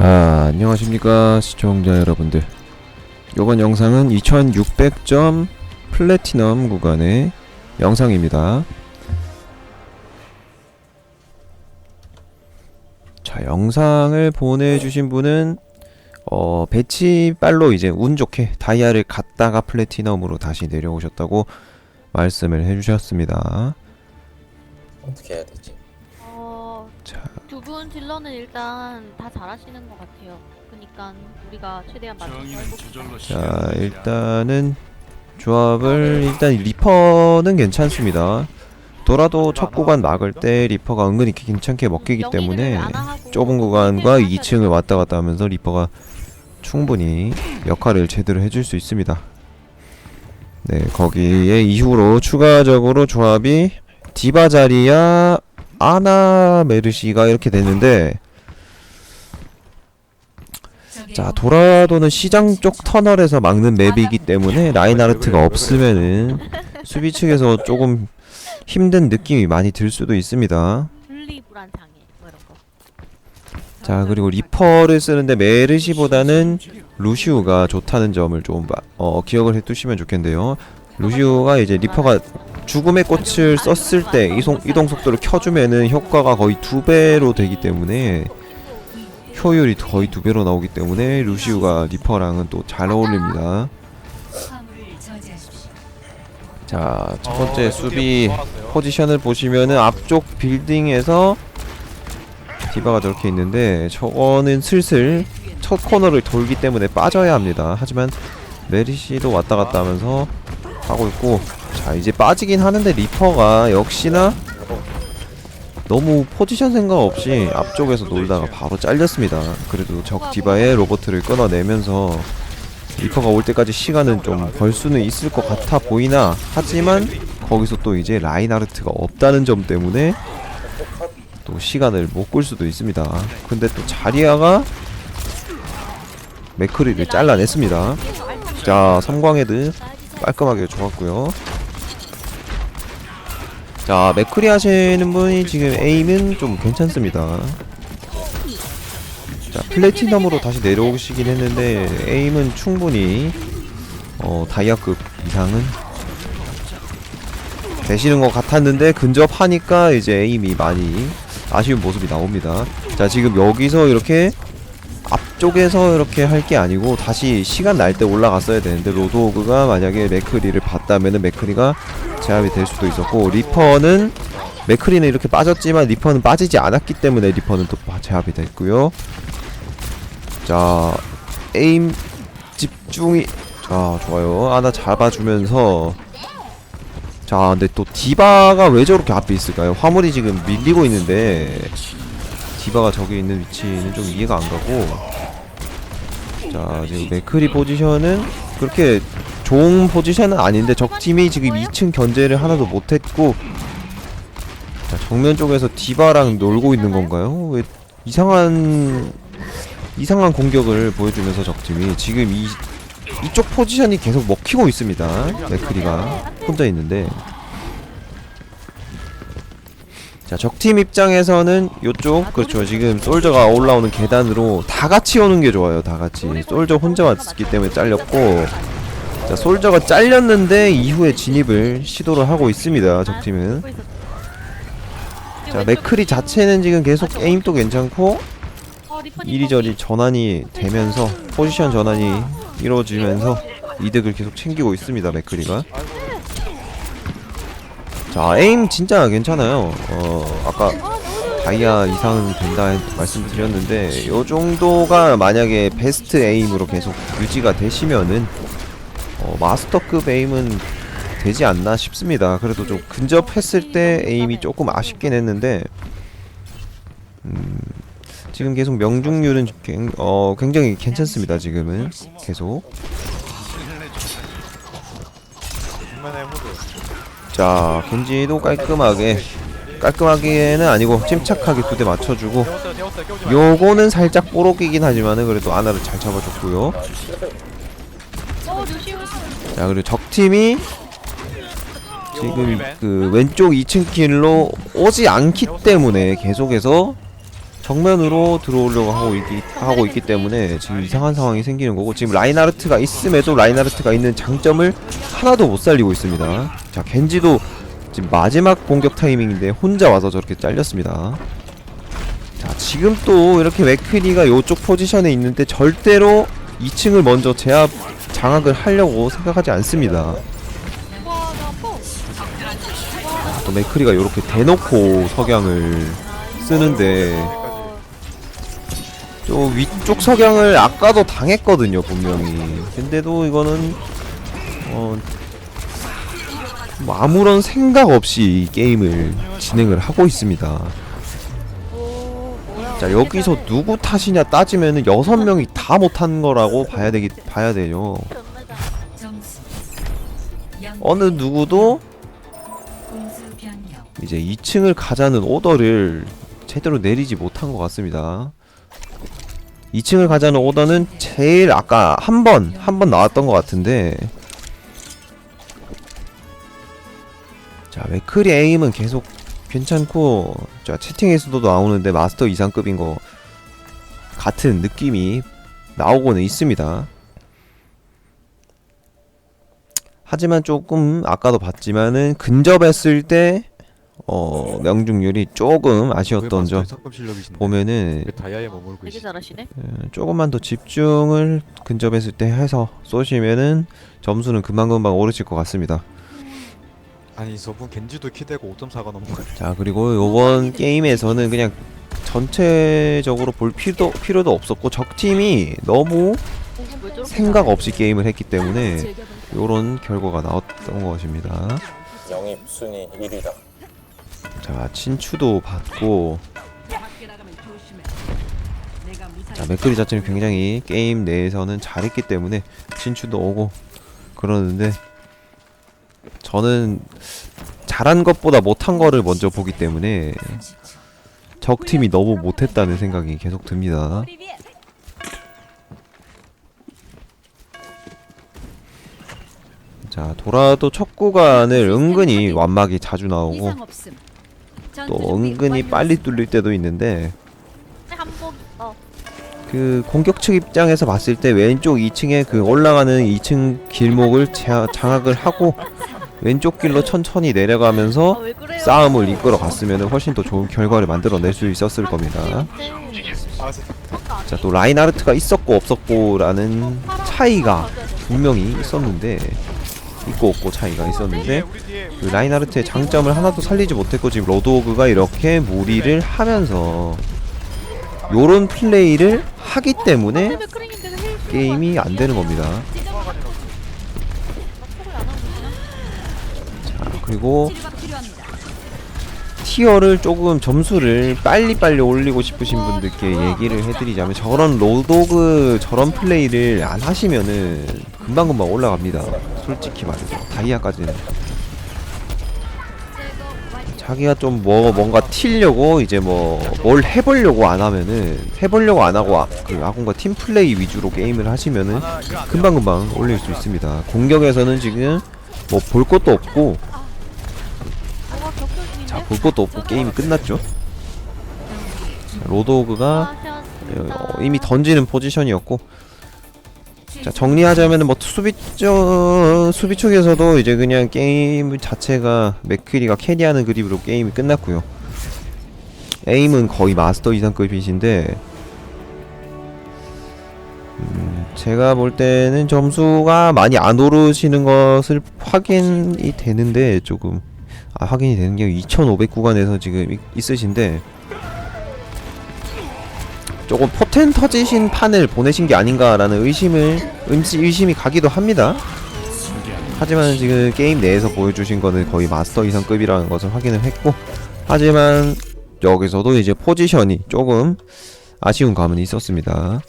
자, 안녕하십니까 시청자 여러분들. 요번 영상은 2600점 플래티넘 구간의 영상입니다. 자, 영상을 보내주신 분은 어, 배치빨로 이제 운 좋게 다이아를 갔다가 플래티넘으로 다시 내려오셨다고 말씀을 해주셨습니다. 어떻게 해야 되지? 어, 자, 두 분 딜러는 일단 다 잘하시는 것 같아요. 그러니까 우리가 최대한 맞춰서. 자 일단은 조합을 일단 리퍼는 괜찮습니다. 도라도 첫 구간 막을 때 리퍼가 은근히 괜찮게 먹히기 때문에 좁은 구간과 2층을 왔다 갔다 하면서 리퍼가 충분히 역할을 제대로 해줄 수 있습니다. 네, 거기에 이후로 추가적으로 조합이 디바 자리야 아나 메르시가 이렇게 됐는데 자 도라도는 시장 쪽 터널에서 막는 맵이기 때문에 라인하르트가 없으면은 수비 측에서 조금 힘든 느낌이 많이 들 수도 있습니다. 뭐. 자 그리고 리퍼를 쓰는데 메르시보다는 루시우가 좋다는 점을 좀 마- 어, 기억을 해두시면 좋겠는데요. 루시우가 이제 리퍼가 죽음의 꽃을 썼을 때 이동, 이동 속도를 켜주면은 효과가 거의 두 배로 되기 때문에 효율이 거의 두 배로 나오기 때문에 루시우가 리퍼랑은 또 잘 어울립니다. 자, 첫 번째 수비 포지션을 보시면은 앞쪽 빌딩에서 디바가 저렇게 있는데 저거는 슬슬 첫 코너를 돌기 때문에 빠져야 합니다. 하지만 메리시도 왔다 갔다 하면서 하고 있고 자 이제 빠지긴 하는데 리퍼가 역시나 너무 포지션 생각 없이 앞쪽에서 놀다가 바로 잘렸습니다. 그래도 적 디바의 로버트를 끊어내면서 리퍼가 올 때까지 시간은 좀 벌 수는 있을 것 같아 보이나 하지만 거기서 또 이제 라인하르트가 없다는 점 때문에 또 시간을 못 끌 수도 있습니다. 근데 또 자리아가 맥크리를 잘라냈습니다. 자, 삼광헤드 깔끔하게 좋았고요. 자, 맥크리 하시는 분이 지금 에임은 좀 괜찮습니다. 자, 플래티넘으로 다시 내려오시긴 했는데 에임은 충분히 어, 다이아급 이상은 되시는 것 같았는데 근접하니까 이제 에임이 많이 아쉬운 모습이 나옵니다. 자, 지금 여기서 이렇게 앞쪽에서 이렇게 할 게 아니고 다시 시간 날 때 올라갔어야 되는데 로드오그가 만약에 맥크리를 봤다면은 맥크리가 제압이 될 수도 있었고 리퍼는 맥크리는 이렇게 빠졌지만 리퍼는 빠지지 않았기 때문에 리퍼는 또 바- 제압이 됐고요. 자 에임 집중이 자 좋아요 하나 잡아주면서 자 근데 또 디바가 왜 저렇게 앞에 있을까요? 화물이 지금 밀리고 있는데 디바가 저기 있는 위치는 좀 이해가 안 가고 자 지금 맥크리 포지션은 그렇게 좋은 포지션은 아닌데 적팀이 지금 2층 견제를 하나도 못했고 자 정면 쪽에서 디바랑 놀고 있는 건가요? 왜 이상한 이상한 공격을 보여주면서 적팀이 지금 이 이쪽 포지션이 계속 먹히고 있습니다. 맥크리가 혼자 있는데. 자 적팀 입장에서는 요쪽 그렇죠. 지금 솔저가 올라오는 계단으로 다 같이 오는 게 좋아요. 다 같이. 솔저 혼자 왔기 때문에 잘렸고 자 솔저가 잘렸는데 이후에 진입을 시도를 하고 있습니다 적팀은. 자 맥크리 자체는 지금 계속 에임도 괜찮고 이리저리 전환이 되면서 포지션 전환이 이루어지면서 이득을 계속 챙기고 있습니다 맥크리가. 자 에임 진짜 괜찮아요. 어 아까 다이아 이상은 된다 말씀드렸는데 요 정도가 만약에 베스트 에임으로 계속 유지가 되시면은 어, 마스터급 에임은 되지 않나 싶습니다. 그래도 좀 근접했을 때 에임이 조금 아쉽긴 했는데 음, 지금 계속 명중률은 굉- 어, 굉장히 괜찮습니다 지금은. 계속. 자 겐지도 깔끔하게 깔끔하게는 아니고 침착하게 두 대 맞춰주고 요거는 살짝 뽀록이긴 하지만은 그래도 아나를 잘 잡아줬고요. 자 그리고 적팀이 지금 그 왼쪽 2층 길로 오지 않기 때문에 계속해서 정면으로 들어오려고 하고 있기, 하고 있기 때문에 지금 이상한 상황이 생기는 거고 지금 라인하르트가 있음에도 라인하르트가 있는 장점을 하나도 못 살리고 있습니다. 자 겐지도 지금 마지막 공격 타이밍인데 혼자 와서 저렇게 잘렸습니다. 자 지금 또 이렇게 맥크리가 요쪽 포지션에 있는데 절대로 2층을 먼저 제압 장악을 하려고 생각하지 않습니다. 아, 또 맥크리가 이렇게 대놓고 석양을 쓰는데 어, 또 위쪽 석양을 아까도 당했거든요 분명히 근데도 이거는 어, 뭐 아무런 생각 없이 이 게임을 진행을 하고 있습니다. 자 여기서 누구 탓이냐 따지면은 여섯 명이 다 못한 거라고 봐야 되기 봐야 영 어느 누구도 이제 2층을 가자는 오더를 제대로 내리지 못한 것 같습니다. 2층을 가자는 오더는 제일 아까 한 번, 한 번 나왔던 것 같은데 자, 맥크리 에임은 계속 괜찮고 자, 채팅에서도 나오는데 마스터 이상급인 거 같은 느낌이 나오고는 있습니다. 하지만 조금 아까도 봤지만은 근접했을 때 어, 명중률이 조금 아쉬웠던 점 보면은 왜 다이아에 머물고 되게? 잘하시네. 어, 조금만 더 집중을 근접했을 때 해서 쏘시면은 점수는 금방금방 오르실 것 같습니다. 아니 저분 겐지도 키되고 5.4가 넘어가요 자 그리고 요번 게임에서는 그냥 전체적으로 볼 필요도 필요도 없었고 적 팀이 너무 생각? 없이 게임을 했기 때문에 요런 결과가 나왔던 것입니다. 영입 순위 1위다. 자 친추도 받고 자 맥그리 자체는 굉장히 게임 내에서는 잘했기 때문에 친추도 오고 그러는데 저는 잘한 것보다 못한 거를 먼저 보기 때문에 적 팀이 너무 못했다는 생각이 계속 듭니다. 자 돌아도 첫 구간을 은근히 완막이 자주 나오고 또 은근히 빨리 뚫릴 때도 있는데 한복 있어. 그 공격 측 입장에서 봤을 때 왼쪽 2층에 그 올라가는 2층 길목을 자, 장악을 하고 왼쪽 길로 천천히 아, 내려가면서 왜 그래요? 싸움을 이끌어 갔으면 훨씬 더 좋은 결과를 만들어낼 수 있었을 겁니다. 자 또 라인하르트가 있었고 없었고라는 차이가 분명히 있었는데 있고 없고 차이가 있었는데 그 라인하르트의 장점을 하나도 살리지 못했고 지금 로드오그가 이렇게 무리를 하면서 요런 플레이를 하기 때문에 게임이 안 되는 겁니다. 그리고 티어를 조금 점수를 빨리빨리 올리고 싶으신 분들께 얘기를 해드리자면 저런 로도그 저런 플레이를 안 하시면은 금방금방 올라갑니다. 솔직히 말해서. 다이아까지는. 자기가 좀 뭐 뭔가 튀려고 이제 뭐 뭘 해보려고 안 하면은 해보려고 안 하고 아, 그 아군과 팀 플레이 위주로 게임을 하시면은 금방금방 올릴 수 있습니다. 공격에서는 지금 뭐 볼 것도 없고? 자 볼 것도 없고 게임이 끝났죠? 자, 로드오그가 어, 이미 던지는 포지션이었고. 자 정리하자면은 뭐 수비 쪽 수비 쪽에서도 이제 그냥 게임 자체가 맥크리가 캐리하는 그립으로 게임이 끝났고요. 에임은 거의 마스터 이상급이신데 음, 제가 볼 때는 점수가 많이 안 오르시는 것을 확인이 되는데 조금 아 확인이 되는 게 2,500 구간에서 지금 이- 있으신데 조금 포텐 터지신 판을 보내신 게 아닌가라는 의심을 의심이 가기도 합니다. 하지만 지금 게임 내에서 보여주신 거는 거의 마스터 이상급이라는 것을 확인을 했고 하지만 여기서도 이제 포지션이 조금 아쉬운 감은 있었습니다.